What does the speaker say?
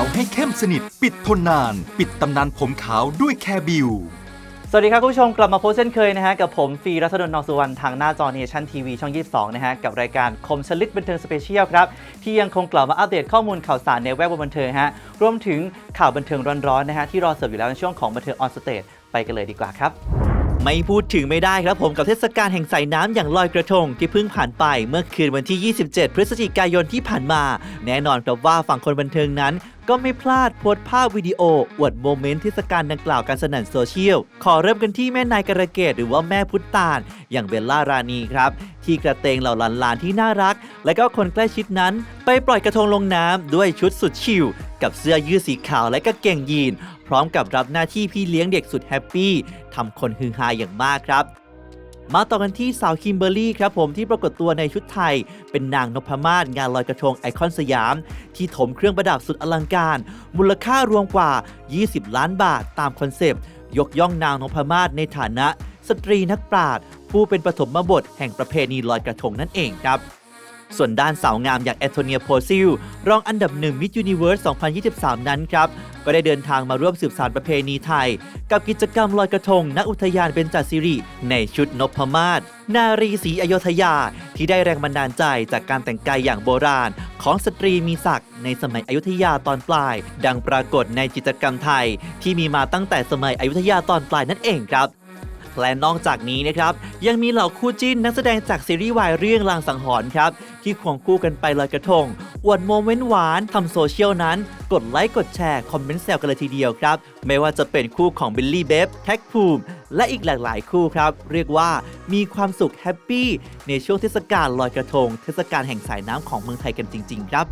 าวให้เข้มสนิท ปิดทนนาน ปิดตำนานผมขาวด้วยแครบิวสวัสดีครับคุณผู้ชมกลับมาพบเช่นเคยนะฮะกับผมฟีรัศดลนองสุวรรณทางหน้าจอเนชั่นทีวีช่อง 22 นะฮะกับรายการคมชลิดบันเทิงสเปเชียลครับ ที่ยังคงกลับมาอัปเดตข้อมูลข่าวสารในแวดวงบันเทิงฮะรวมถึงข่าวบันเทิงร้อนๆนะฮะที่รอเสิร์ฟอยู่แล้วในช่วงของบันเทิงออนสเตจไปกันเลยดีกว่าครับ ไม่พูดถึงไม่ได้ครับผมกับเทศกาลแห่งสายน้ำอย่างลอยกระทงที่เพิ่งผ่านไปเมื่อคืนวันที่ 27 พฤศจิกายนที่ผ่านมา แน่นอนครับว่าฝั่งคนบันเทิงนั้น ก็ไม่พลาดโพสต์ภาพวิดีโอ อวดโมเมนต์เทศกาลดังกล่าวกันสนั่นโซเชียล ขอเริ่มกันที่แม่นายกระเกตหรือว่าแม่พุทธตาลอย่างเบลล่ารานีครับ ที่กระเตงเหล่าหลานๆที่น่ารัก และก็คนใกล้ชิดนั้น ไปปล่อยกระทงลงน้ำด้วยชุดสุดชิล กับเสื้อยืดสีขาวและกางเกงยีน พร้อมกับรับหน้าที่พี่เลี้ยงเด็กสุดแฮปปี้ทำคนฮือฮาอย่างมากครับ มาต่อกันที่สาวคิมเบอร์รี่ครับผมที่ปรากฏตัวในชุดไทย เป็นนางนพมาศงานลอยกระทงไอคอนสยาม ที่ถมเครื่องประดับสุดอลังการ มูลค่ารวมกว่า 20 ล้านบาทตามคอนเซปต์ยกย่องนางนพมาศในฐานะ สตรีนักปราชญ์ผู้เป็นปฐมบทแห่งประเพณีลอยกระทงนั่นเองครับ ส่วนด้านสาวงามอย่างแอนโทเนียโพซิล รองอันดับหนึ่งมิ s ยูนิเวิร์ส 2023 นั้นครับ ก็ได้เดินทางมาร่วมสืบสานประเพณีไทย กับกิจกรรมลอยกระทงณอุทยานเบญจศิริ ในชุดนพมาศนารีศรีอโยธยา ที่ได้แรงบันดาลใจจากการแต่งกายอย่างโบราณ ของสตรีมีศักดิ์ในสมัยอยุธยาตอนปลาย ดังปรากฏในจิตรกรรมไทย ที่มีมาตั้งแต่สมัยอยุธยาตอนปลายนั่นเองครับ และนอกจากนี้นะครับยังมีเหล่าคู่จิ้นนักแสดงจากซีรีส์วายเรื่องลางสังหรณ์ครับที่ควงคู่กันไปลอยกระทงอวดโมเมนต์หวานทำโซเชียลนั้น กดไลค์กดแชร์คอมเมนต์แซวกันเลยทีเดียวครับ ไม่ว่าจะเป็นคู่ของบิลลี่เบฟแท็กภูมิและอีกหลากหลายคู่ครับ เรียกว่ามีความสุขแฮปปี้ในช่วงเทศกาลลอยกระทง เทศกาลแห่งสายน้ำของเมืองไทยกันจริง ๆ ครับ